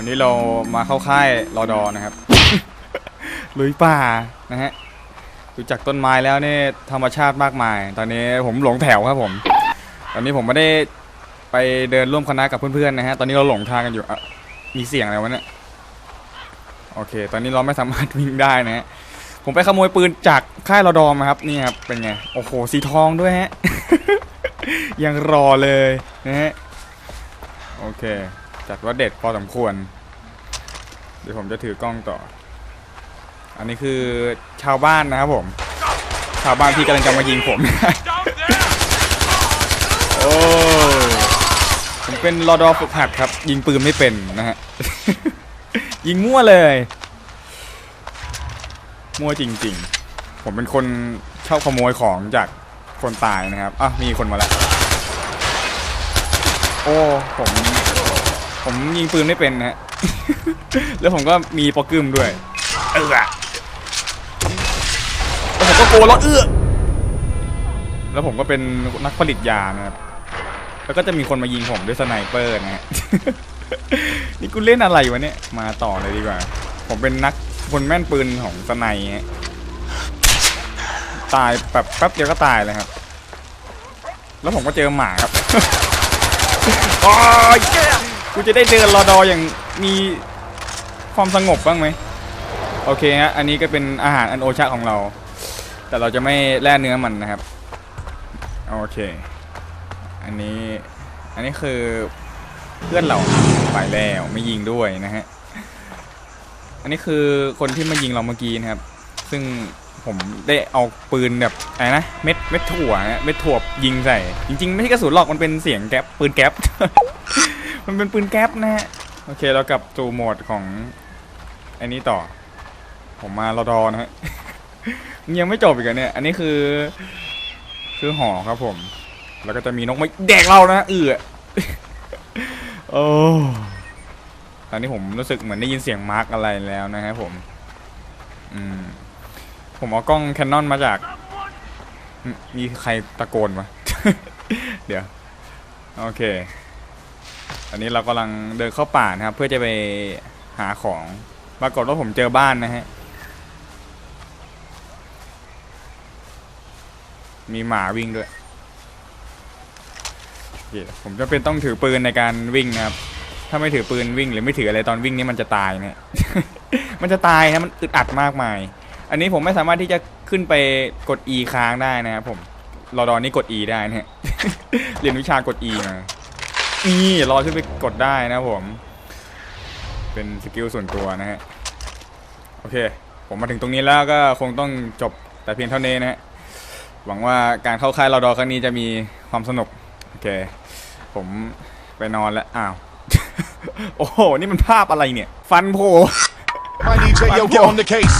วันนี้เรามาเข้าค่ายรอดอนะครับ ลุยป่านะฮะดูจากต้นไม้แล้วเนี่ยธรรมชาติมากมาย ตอนนี้ผมหลงแถวครับผม ตอนนี้ผมไม่ได้ไปเดินร่วมคณะกับเพื่อนๆนะฮะ ตอนนี้เราหลงทางกันอยู่อะมีเสียงอะไรวะเนี่ย โอเค ตอนนี้เราไม่สามารถวิ่งได้นะฮะ ผมไปขโมยปืนจากค่ายรอดอมาครับ นี่ครับ เป็นไง โอ้โห สีทองด้วยฮะ ยังรอเลยนะฮะ โอเค จัดว่าเด็ดพอสมควร เดี๋ยวผมจะถือกล้องต่อ อันนี้คือชาวบ้านนะครับผม ชาวบ้านที่กำลังจะมายิงผม โอ้ผมเป็นรอดอฝึกหัดครับ ยิงปืนไม่เป็นนะฮะ ยิงมั่วเลย มั่วจริง ๆ ผมเป็นคนชอบขโมยของจากคนตายนะครับ อะ มีคนมาแล้ว โอ้ ผม ผมยิงปืนไม่เป็นนะฮะแล้วผมก็มีโปรกึมด้วย เออแล้วผมก็โกนรถเอื้อ แล้วผมก็เป็นนักผลิตยานะครับ แล้วก็จะมีคนมายิงผมด้วยสไนเปอร์นะฮะ นี่กูเล่นอะไรวะเนี่ย มาต่อเลยดีกว่า ผมเป็นนักคนแม่นปืนของสไนฮะ ตายแบบแป๊บเดียวก็ตายเลยครับ แล้วผมก็เจอหมาครับโอ้ย กูจะได้เดินรอดออย่างมีความสงบบ้างไหมโอเคฮะอันนี้ก็เป็นอาหารอันโอชะของเรา แต่เราจะไม่แล่เนื้อมันนะครับโอเค อันนี้อันนี้คือเพื่อนเราไปแล้วไม่ยิงด้วยนะฮะอันนี้คือคนที่มายิงเราเมื่อกี้นะครับ ซึ่งผมได้เอาปืนแบบอะไรนะเม็ดเม็ดถั่วเม็ดถั่วยิงใส่จริง ๆ ไม่ใช่กระสุนหรอกมันเป็นเสียงแก๊ปปืนแก๊ป มันเป็นปืนแก๊ปนะฮะ โอเคเรากลับสู่โหมดของอันนี้ต่อ ผมมารอดอนะฮะ ยังไม่จบอีกเหรอเนี่ย อันนี้คือ คือหอครับผม แล้วก็จะมีนกไม้แดกเรานะเอือโอ้ตอนนี้ผมรู้สึกเหมือนได้ยินเสียงมาร์กอะไรแล้วนะครับผม อืม ผมเอากล้องแคนนอนมาจาก มีใครตะโกนวะเดี๋ยว โอเค อันนี้เรากำลังเดินเข้าป่านะครับ เพื่อจะไปหาของปรากฏว่าผมเจอบ้านนะฮะ มีหมาวิ่งด้วยโอเคผมจะเป็นต้องถือปืนในการวิ่งนะครับ ถ้าไม่ถือปืนวิ่งหรือไม่ถืออะไรตอนวิ่งนี่มันจะตายเนี่ย มันจะตายนะมันอึดอัดมากมาย อันนี้ผมไม่สามารถที่จะขึ้นไปกด E ค้างได้นะครับผมรอดอนี่กด E ได้นะฮะ เรียนวิชากด E มา นี่รอขึ้นไปกดได้นะผม เป็นสกิลส่วนตัวนะฮะ โอเค ผมมาถึงตรงนี้แล้วก็คงต้องจบแต่เพียงเท่านี้นะฮะ หวังว่าการเข้าค่ายรอดอครั้งนี้จะมีความสนุก โอเค ผมไปนอนแล้ว อ้าว โอ้โห นี่มันภาพอะไรเนี่ย ฟันโผล่ I need you, yo, get on the case.